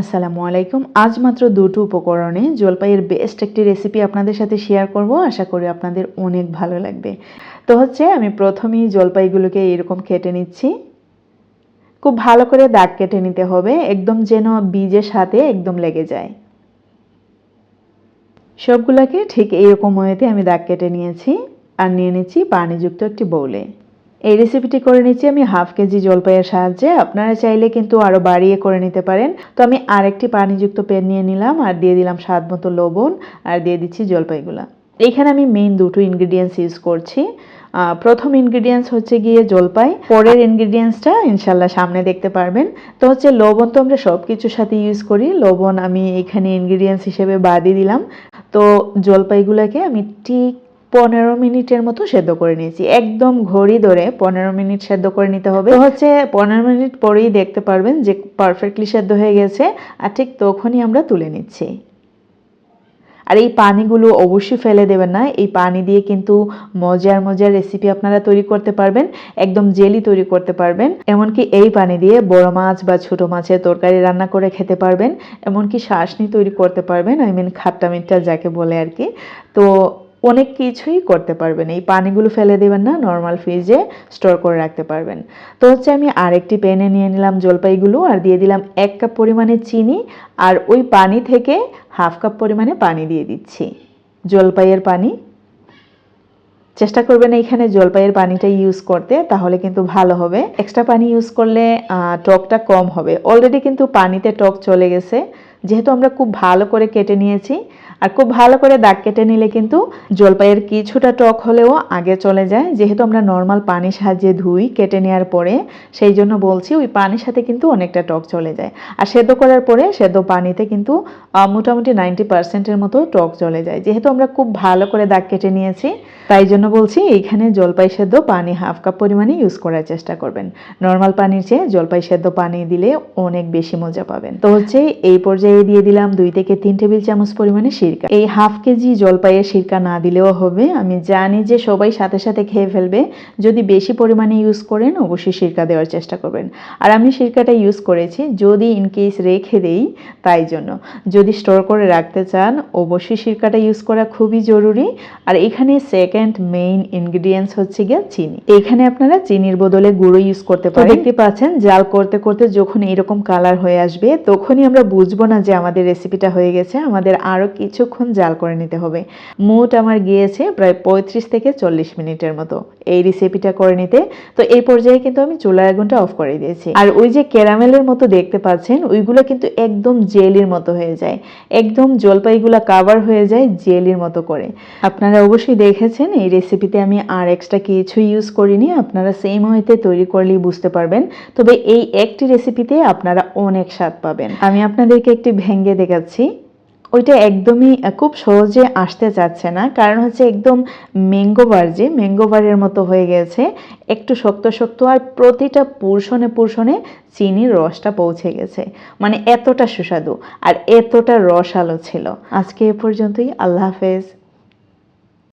আসসালামু আলাইকুম। আজ মাত্র দুটো উপকরণে জলপাইয়ের বেস্ট একটি রেসিপি আপনাদের সাথে শেয়ার করব। আশা করি আপনাদের অনেক ভালো লাগবে। তো হচ্ছে, আমি প্রথমেই জলপাইগুলোকে এরকম কেটে নিচ্ছি। খুব ভালো করে দাগ কেটে নিতে হবে। একদম যেন বীজের সাথে একদম লেগে যায়। সবগুলোকে ঠিক এইরকম ওয়েতে আমি দাগ কেটে নিয়েছি। আর নিয়ে নিচ্ছি পানিযুক্ত একটি বৌলে এই রেসিপিটি করে নিচ্ছি। আমি হাফ কেজি জলপাইয়ের সাহায্যে। আপনারা চাইলে কিন্তু আরও বাড়িয়ে করে নিতে পারেন। তো আমি আরেকটি পানিযুক্ত প্যান নিয়ে নিলাম আর দিয়ে দিলাম স্বাদ মতো লবণ আর দিয়ে দিচ্ছি জলপাইগুলা। এখানে আমি মেইন দুটো ইনগ্রিডিয়েন্টস ইউজ করছি। প্রথম ইনগ্রিডিয়েন্টস হচ্ছে গিয়ে জলপাই। পরের ইনগ্রিডিয়েন্টসটা ইনশাল্লাহ সামনে দেখতে পারবেন। তো হচ্ছে লবণ তো আমরা সব কিছুর সাথে ইউজ করি। লবণ আমি এখানে ইনগ্রিডিয়েন্টস হিসেবে বাদই দিলাম। তো জলপাইগুলোকে আমি ঠিক পনেরো মিনিটের মতো সেদ্ধ করে নিয়েছি। একদম ঘড়ি ধরে পনেরো মিনিট সেদ্ধ করে নিতে হবে। হচ্ছে পনেরো মিনিট পরেই দেখতে পারবেন যে পারফেক্টলি সেদ্ধ হয়ে গেছে আর ঠিক তখনই আমরা তুলে নিচ্ছি। আর এই পানিগুলো অবশ্যই ফেলে দেবেন না। এই পানি দিয়ে কিন্তু মজার মজার রেসিপি আপনারা তৈরি করতে পারবেন, একদম জেলি তৈরি করতে পারবেন। এমনকি এই পানি দিয়ে বড় মাছ বা ছোট মাছের তরকারি রান্না করে খেতে পারবেন। এমনকি শাসনি তৈরি করতে পারবেন। আই মিন খাট্টা মিট্টা যাকে বলে আর কি। তো অনেক কিছুই করতে পারবেন। এই পানিগুলো ফেলে দেবেন না নর্মাল ফ্রিজে স্টোর করে রাখতে পারবেন। তো হচ্ছে আমি আরেকটি প্যানে নিয়ে নিলাম জলপাইগুলো আর দিয়ে দিলাম এক কাপ পরিমাণে চিনি আর ওই পানি থেকে হাফ কাপ পরিমাণে পানি দিয়ে দিচ্ছি। জলপাইয়ের পানি। চেষ্টা করবেন এইখানে জলপাইয়ের পানিটা ইউজ করতে, তাহলে কিন্তু ভালো হবে। এক্সট্রা পানি ইউজ করলে টকটা কম হবে। অলরেডি কিন্তু পানিতে টক চলে গেছে। যেহেতু আমরা খুব ভালো করে কেটে নিয়েছি আর খুব ভালো করে দাগ কেটে নিলে কিন্তু জলপাইয়ের কিছুটা টক হলেও আগে চলে যায়। যেহেতু আমরা নর্মাল পানির সাহায্যে ধুই কেটে নেওয়ার পরে, সেই জন্য বলছি ওই পানির সাথে কিন্তু অনেকটা টক চলে যায়। আর সেদ্ধ করার পরে সেদ্ধ পানিতে কিন্তু মোটামুটি নাইনটি পার্সেন্টের মতো টক চলে যায়। যেহেতু আমরা খুব ভালো করে দাগ কেটে নিয়েছি, তাই জন্য বলছি এইখানে জলপাই সেদ্ধ পানি হাফ কাপ পরিমাণে ইউজ করার চেষ্টা করবেন। নর্মাল পানির চেয়ে জলপাই সেদ্ধ পানি দিলে অনেক বেশি মজা পাবেন। তো হচ্ছে এই পর্যায়ে দিয়ে দিলাম দুই থেকে তিন টেবিল চামচ পরিমাণে সিরকা। এই হাফ কেজি জলপাইয়ের সিরকা না দিলেও হবে। আমি জানি যে সবাই সাথে সাথে খেয়ে ফেলবে। যদি বেশি পরিমাণে ইউজ করেন অবশ্যই সিরকা দেওয়ার চেষ্টা করবেন। আর আমি সিরকাটা ইউজ করেছি যদি ইনকেস রেখে দেই তাই জন্য। যদি স্টোর করে রাখতে চান অবশ্যই সিরকাটা ইউজ করা খুবই জরুরি। আর এখানে সেকেন্ড মেইন ইনগ্রিডিয়েন্টস হচ্ছে গিয়ে চিনি। এখানে আপনারা চিনির বদলে গুঁড়ো ইউজ করতে পারেন। দেখতে পাচ্ছেন জাল করতে করতে যখন এরকম কালার হয়ে আসবে তখনই আমরা বুঝব না যে আমাদের রেসিপিটা হয়ে গেছে। আমাদের আরও কিছুক্ষণ জাল করে নিতে হবে। মোট আমার গিয়েছে প্রায় পঁয়ত্রিশ থেকে চল্লিশ মিনিটের মতো। এই রেসিপিটা করে নিতে। তো এই পর্যায়ে কিন্তু আমি চুলার আগুনটা অফ করে দিয়েছি। আর ওই যে ক্যারামেলের মতো দেখতে পাচ্ছেন, ওইগুলো কিন্তু একদম জেলির মতো হয়ে যায়। একদম জলপাইগুলা কাভার হয়ে যায় জেলির মতো করে। আপনারা অবশ্যই দেখেছেন, এই রেসিপিতে আমি আর এক্সট্রা কিছু ইউজ করিনি। আপনারা সেম ওয়েতে তৈরি করলেই বুঝতে পারবেন। তবে এই একটি রেসিপিতে আপনারা অনেক স্বাদ পাবেন। আমি আপনাদেরকে একটি ভেঙ্গে দেখাচ্ছি। ওইটা একদমই খুব সহজে আসতে চাচ্ছে না। কারণ হচ্ছে একদম ম্যাঙ্গোবার যে ম্যাঙ্গোবারের মতো হয়ে গেছে। একটু শক্ত শক্ত আর প্রতিটা পুরশনে পুরশনে চিনির রসটা পৌঁছে গেছে। মানে এতটা সুস্বাদু আর এতটা রসালো ছিল। আজকে এ পর্যন্তই। আল্লাহ হাফেজ।